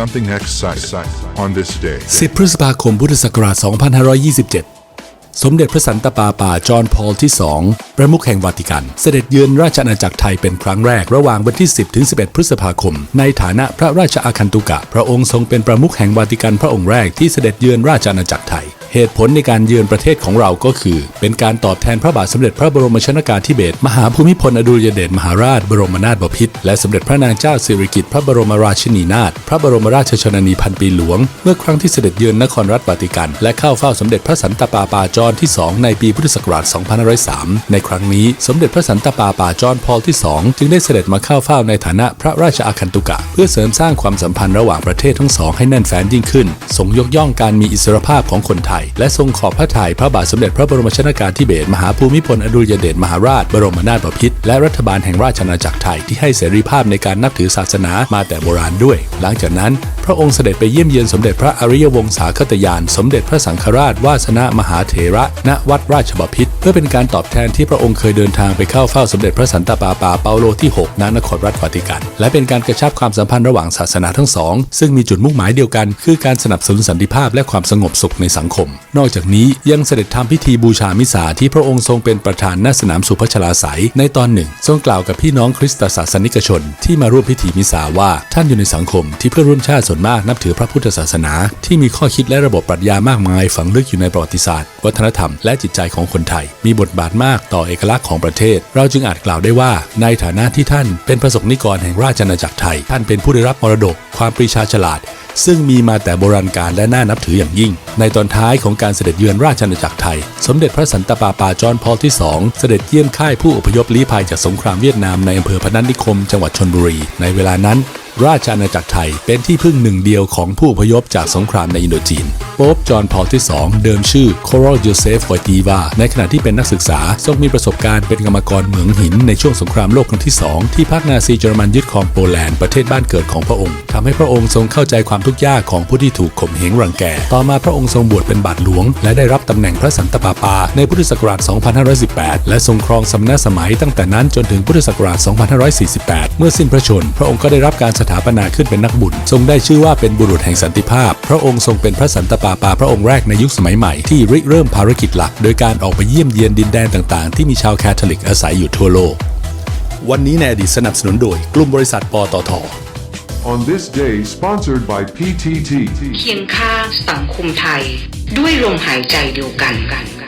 Something exciting on this day. 10 พฤษภาคมพุทธศักราช 2527 สมเด็จพระสันตะปาปาจอห์นพอลที่ 2 ประมุขแห่งวาติกัน เสด็จเยือนราชอาณาจักรไทยเป็นครั้งแรกระหว่างวันที่ 10 ถึง 11 พฤษภาคม ในฐานะพระราชอาคันตุกะ พระองค์ทรงเป็นประมุขแห่งวาติกันพระองค์แรกที่เสด็จเยือนราชอาณาจักรไทย เหตุผลในการเยือนประเทศของเราก็คือ เป็นการตอบแทนพระบาทสมเด็จพระบรมชนากาธิเบศรมหาภูมิพลอดุลยเดชมหาราชบรมนาถบพิตรและสมเด็จพระนางเจ้าสิริกิติ์พระบรมราชินีนาถพระบรมราชชนนีพันปีหลวง เมื่อครั้งที่เสด็จเยือนนครรัฐวาติกัน และเข้าเฝ้าสมเด็จพระสันตะปาปาจอนที่ 2 ในปีพุทธศักราช 2503 ในครั้งนี้สมเด็จพระสันตะปาปาจอห์นพอลที่ 2 จึงได้เสด็จมาเข้าเฝ้าในฐานะพระราชอาคันตุกะ เพื่อเสริมสร้างความสัมพันธ์ระหว่างประเทศทั้งสองให้แน่นแฟ้นยิ่งขึ้นทรงยกย่องการมีอิสรภาพของคนไทย และทรงขอบพระทัยพระบาทสมเด็จพระบรมชนากาธิเบศรมหาภูมิพลอดุลยเดชมหาราช บรมนาถบพิตรและรัฐบาลแห่งราชอาณาจักรไทยที่ให้เสรีภาพในการนับถือศาสนามาแต่โบราณด้วย หลังจากนั้น พระองค์เสด็จไปเยี่ยมเยียนสมเด็จพระอริยวงศาคตยาน สมเด็จพระสังฆราชวาสนามหาเถระณวัดราชบพิตรเพื่อเป็นการตอบแทนที่พระองค์เคยเดินทางไปเข้าเฝ้าสมเด็จพระสันตะปาปาเปาโลที่ 6 ณ นครรัฐวาติกัน และเป็นการกระชับความสัมพันธ์ระหว่างศาสนาทั้งสอง ซึ่งมีจุดมุ่งหมายเดียวกัน คือการสนับสนุนสันติภาพและความสงบสุขในสังคม นอกจากนี้ยังเสด็จทำพิธีบูชามิสาที่พระองค์ทรงเป็นประธานณสนามสุพัชลาไสยในตอนหนึ่งทรงกล่าวกับพี่น้องคริสตศาสนิกชน ที่มาร่วมพิธีมิสาว่าท่านอยู่ในสังคม ที่เพื่อนร่วมชาติส่วนมากนับถือพระพุทธศาสนา ที่มีข้อคิดและระบบปรัชญามากมายฝังลึกอยู่ในประวัติศาสตร์วัฒนธรรมและจิตใจของคนไทย มีบทบาทมากต่อเอกลักษณ์ของประเทศ เราจึงอาจกล่าวได้ว่า ในฐานะที่ท่านเป็นประสบนิกรแห่งราชอาณาจักรไทย ท่านเป็นผู้ได้รับมรดก ความปรีชาฉลาด ซึ่งมีมาแต่โบราณกาลและน่านับถืออย่างยิ่ง ในตอนท้ายของการเสด็จเยือนราชอาณาจักรไทย สมเด็จพระสันตะปาปาจอห์นพอลที่ 2 เสด็จเยี่ยมค่ายผู้อพยพลี้ภัยจากสงครามเวียดนามในอำเภอพนัสนิคม จังหวัดชนบุรี ในเวลานั้น ราชอาณาจักรไทยเป็นที่พึ่งหนึ่งเดียวของผู้อพยพจากสงครามในอินโดจีน โป๊ปจอห์นพอลที่ 2 เดิมชื่อโคโรโยเซฟฟอยตีวาในขณะที่เป็นนักศึกษาทรงมีประสบการณ์เป็นกรรมกรเหมืองหินในช่วงสงครามโลกครั้งที่ 2 ที่พรรคนาซีเยอรมันยึดครองโปแลนด์ประเทศบ้านเกิดของพระองค์ทำให้พระองค์ทรงเข้าใจความทุกข์ยากของผู้ที่ถูกข่มเหงรังแก ต่อมาพระองค์ทรงบวชเป็นบาทหลวง และได้รับตำแหน่งพระสันตะปาปา ในพุทธศักราช 2518 และทรงครองสำนักสมัยตั้งแต่นั้นจนถึงพุทธศักราช 2548 เมื่อสิ้นพระชน พระองค์ก็ได้รับการสถาปนาขึ้นเป็นนักบุญ ทรงได้ชื่อว่าเป็นบุรุษแห่งสันติภาพ พระองค์ทรงเป็นพระสันตะปาปาพระองค์แรกในยุคสมัยใหม่ที่ริเริ่มภารกิจหลัก โดยการออกไปเยี่ยมเยียนดินแดนต่างๆ ที่มีชาวแคทอลิกอาศัยอยู่ทั่วโลก วันนี้ในอดีตสนับสนุนโดยกลุ่มบริษัทปตท On this day, sponsored by PTT. เคียงข้างสังคมไทย ด้วยลมหายใจเดียวกันกัน